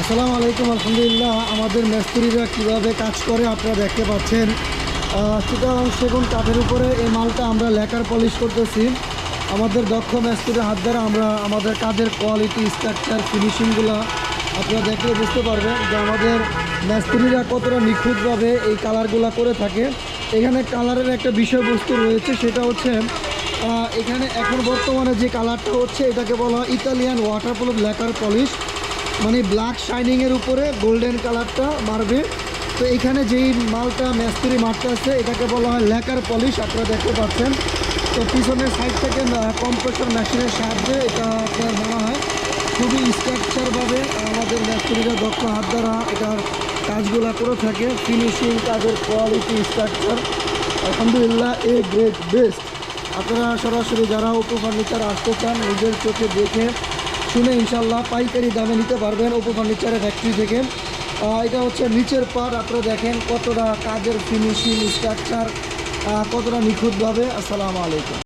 আসসালামু আলাইকুম, আলহামদুলিল্লাহ। আমাদের মিস্ত্রিরা কীভাবে কাজ করে আপনারা দেখতে পাচ্ছেন। সুতরাং সেগুন কাঠের উপরে এই মালটা আমরা লেকার পলিশ করতেছি। আমাদের দক্ষ মিস্ত্রির হাত দ্বারা আমরা আমাদের কাজের কোয়ালিটি স্ট্রাকচার ফিনিশিংগুলো আপনারা দেখলে বুঝতে পারবেন যে আমাদের মিস্ত্রিরা কতটা নিখুঁতভাবে এই কালারগুলো করে থাকে। এখানে কালারের একটা বিষয়বস্তু রয়েছে, সেটা হচ্ছে এখানে এখন বর্তমানে যে কালারটা হচ্ছে, এটাকে বলা হয় ইতালিয়ান ওয়াটারপ্রুফ লেকার পলিশ। মানে ব্ল্যাক শাইনিংয়ের উপরে গোল্ডেন কালারটা মারবে তো এখানে যেই মালটা, মিস্ত্রি মারতে আছে এটাকে বলা হয় লেকার পলিশ আপনারা দেখতে পাচ্ছেন। তো পিছনের সাইড থেকে কম্প্রেসর মেশিনের সাহায্যে এটা আপনার মারা হয়। খুবই স্ট্রাকচারভাবে আমাদের মিস্ত্রিরা দক্ষ হাত দ্বারা এটার কাজগুলো করে থাকে। ফিনিশিং কাজের কোয়ালিটি স্ট্রাকচার আলহামদুলিল্লাহ, এ গ্রেট বেস্ট আপনারা সরাসরি যারা উপো ফার্নিচার আসতে চান, নিজের চোখে দেখে শুনে ইনশাল্লাহ পাইকারি দামে নিতে পারবেন ওপো ফার্নিচারের ফ্যাক্টরি থেকে। এটা হচ্ছে নিচের পার আপনারা দেখেন কতটা কাজের ফিনিশিং স্ট্রাকচার কতটা নিখুঁতভাবে। আসসালামু আলাইকুম।